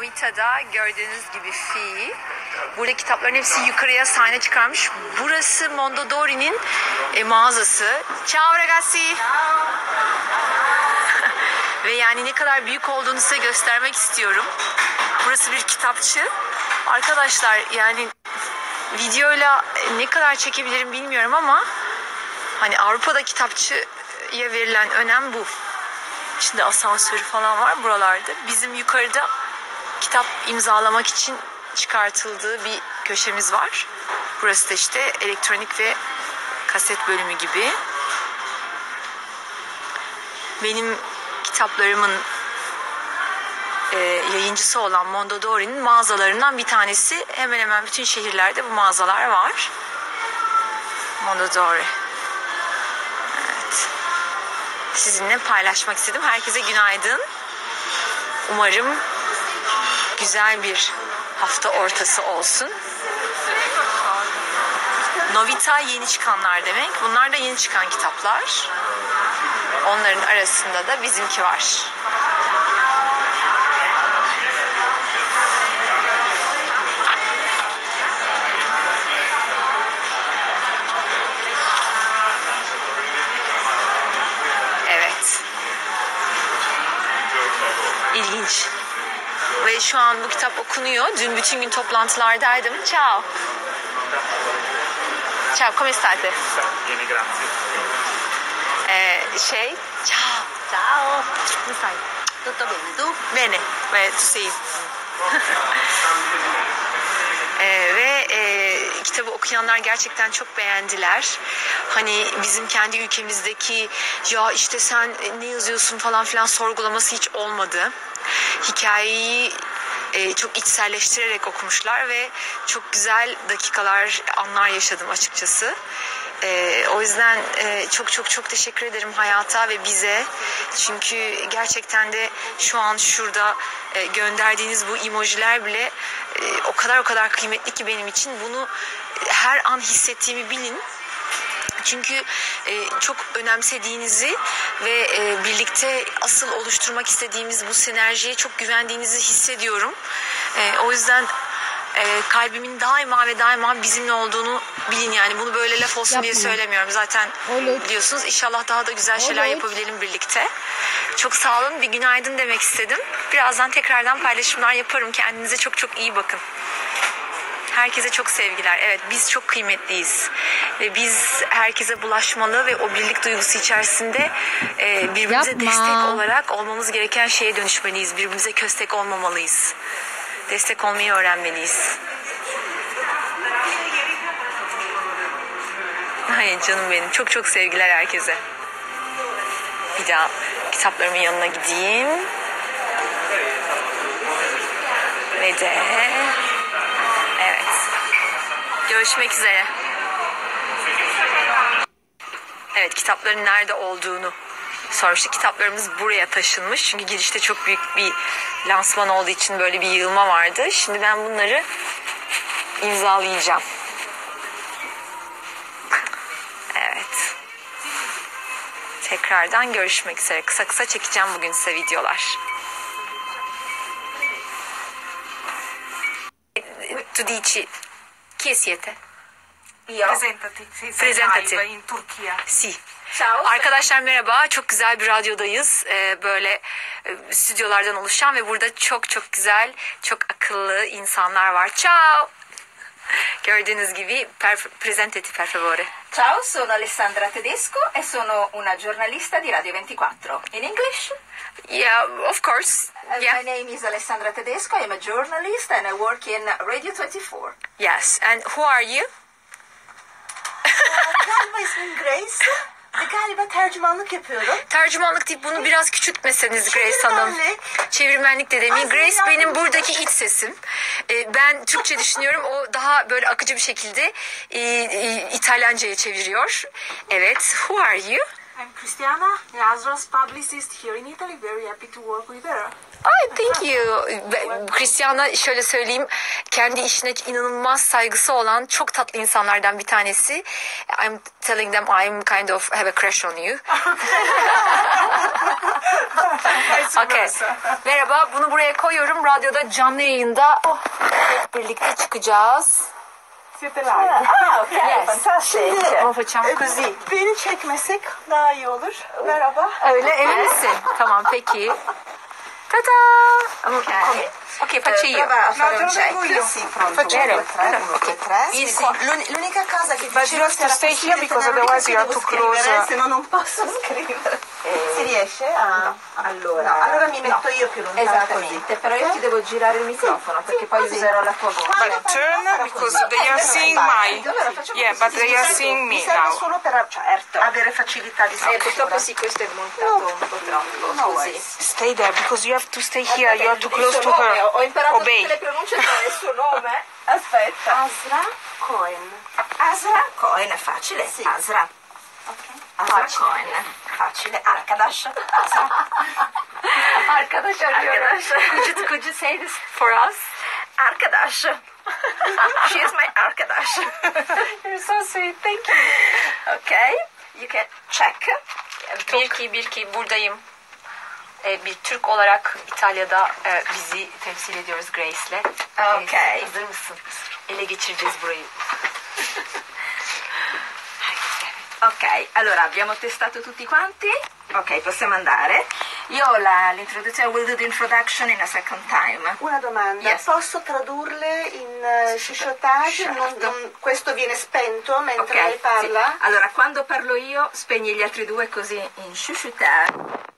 Novita'da gördüğünüz gibi fi. Burada kitapların hepsi yukarıya sahne çıkarmış. Burası Mondadori'nin e, mağazası. Ciao ragazzi. Ve yani ne kadar büyük olduğunu size göstermek istiyorum. Burası bir kitapçı. Arkadaşlar yani videoyla ne kadar çekebilirim bilmiyorum ama hani Avrupa'da kitapçıya verilen önem bu. İçinde asansörü falan var buralarda. Bizim yukarıda kitap imzalamak için çıkartıldığı bir köşemiz var. Burası da işte elektronik ve kaset bölümü gibi. Benim kitaplarımın e, yayıncısı olan Mondadori'nin mağazalarından bir tanesi. Hemen hemen bütün şehirlerde bu mağazalar var. Mondadori. Evet. Sizinle paylaşmak istedim. Herkese günaydın. Umarım güzel bir hafta ortası olsun. Novita yeni çıkanlar demek. Bunlar da yeni çıkan kitaplar. Onların arasında da bizimki var. Evet. İlginç. Ve şu an bu kitap okunuyor. Dün bütün gün toplantılardaydım. Ciao. Ciao, come state? Bene, grazie. Ee, şey, ciao. Ciao. Come stai? Tutto bene, tu? Bene. Ve tu Ee, ve e, kitabı okuyanlar gerçekten çok beğendiler. Hani bizim kendi ülkemizdeki ya işte sen ne yazıyorsun falan filan sorgulaması hiç olmadı. Hikayeyi e, çok içselleştirerek okumuşlar ve çok güzel dakikalar, anlar yaşadım açıkçası. E, o yüzden e, çok çok çok teşekkür ederim hayata ve bize. Çünkü gerçekten de şu an şurada e, gönderdiğiniz bu emojiler bile e, o kadar o kadar kıymetli ki benim için. Bunu her an hissettiğimi bilin. Çünkü e, çok önemsediğinizi ve e, birlikte asıl oluşturmak istediğimiz bu sinerjiye çok güvendiğinizi hissediyorum. E, o yüzden e, kalbimin daima ve daima bizimle olduğunu bilin yani bunu böyle laf olsun diye Yapma. söylemiyorum zaten Olur. biliyorsunuz inşallah daha da güzel şeyler Olur. yapabilelim birlikte. Çok sağ olun bir günaydın demek istedim. Birazdan tekrardan paylaşımlar yaparım kendinize çok çok iyi bakın. Herkese çok sevgiler. Evet biz çok kıymetliyiz. Ve biz herkese bulaşmalı ve o birlik duygusu içerisinde e, birbirimize Yapma. destek olarak olmamız gereken şeye dönüşmeliyiz. Birbirimize köstek olmamalıyız. Destek olmayı öğrenmeliyiz. Ay canım benim. Çok çok sevgiler herkese. Bir daha kitaplarımın yanına gideyim. Ve de evet. Görüşmek üzere. Evet kitapların nerede olduğunu sormuştuk. Kitaplarımız buraya taşınmış. Çünkü girişte çok büyük bir lansman olduğu için böyle bir yığılma vardı. Şimdi ben bunları imzalayacağım. Evet. Tekrardan görüşmek üzere. Kısa kısa çekeceğim bugün size videolar. Tu dici chi siete? Io. Presentati, Presentati. in Turchia. Si. Arkadaşlar merhaba. Çok güzel bir radyodayız. Ee, böyle e, stüdyolardan oluşan ve burada çok çok güzel, çok akıllı insanlar var. Ciao. Gördüğünüz gibi per, presentati per favore. Ciao, sono Alessandra Tedesco e sono una giornalista di Radio 24. In English? Yeah, of course. Uh, Yeah. My name is Alessandra Tedesco. I'm a journalist and I work in Radio 24. Yes. And who are you? Galiba ismim Grace. Ve galiba tercümanlık yapıyorum. Tercümanlık deyip bunu biraz küçültmeseniz Grace Hanım. Çevirmenlik. Çevirmenlik de demeyeyim. Ay, Grace benim buradaki iç sesim. Ee, ben Türkçe düşünüyorum. O daha böyle akıcı bir şekilde e, e, İtalyanca'ya çeviriyor. Evet. Who are you? I'm Cristiana, Asra's publicist here in Italy. Very happy to work with her. Ay thank you. Christiana şöyle söyleyeyim kendi işine inanılmaz saygısı olan çok tatlı insanlardan bir tanesi. I'm telling them I'm kind of have a crush on you. okay. Merhaba bunu buraya koyuyorum. Radyoda canlı yayında hep birlikte çıkacağız. Siete live. Ah, ok, Yes. fantastic. Ama fırçam Così, beni çekmesek daha iyi olur. Merhaba. Öyle emin misin? tamam peki. Tada! Ok, Ok, faccio io. prova a fare te un check. io. Sì, pronto. Facciamo. Uno, due, tre, uno, due, tre. Sì, Sì, sì. l'uni- L'unica cosa che But you have to stay here because otherwise you are too close. Se no non posso scrivere. Si riesce a... Allora, No, allora mi metto io più lontana Esattamente, però io ti devo girare il microfono perché poi userò la tua voce. But turn because they are seeing my. Allora facciamo Yeah, così. but they are seeing Mi me serve now. solo per Certo. avere facilità di Eh, scrittura. purtroppo sì, questo è montato un po' troppo, No così. Stay there because you have to stay here. You are too close to her. Ho imparato Obey. tutte le pronunce il suo nome. Aspetta. Asra Cohen. Asra Cohen è facile. Asra. Cohen. Facile. Arkadaş. Asra. Arkadaş arıyorum. could, you, could you say this for us? Arkadaş. She is my arkadaş. You're so sweet. Thank you. okay. You can check. Bir ki bir ki buradayım. Ee, bir Türk olarak İtalya'da e, bizi temsil ediyoruz Grace'le. Okay. Ee, hazır mısın? Ele geçireceğiz burayı. Ok, allora abbiamo testato tutti quanti. Ok, possiamo andare. Io la, l'introduzione, will do the introduction in a second time. Una domanda, Yes. posso tradurle in chuchotage? Non- Certo. questo viene spento mentre Ok, lei parla? sì. Allora, quando parlo io, spegni gli altri due così in chuchotage.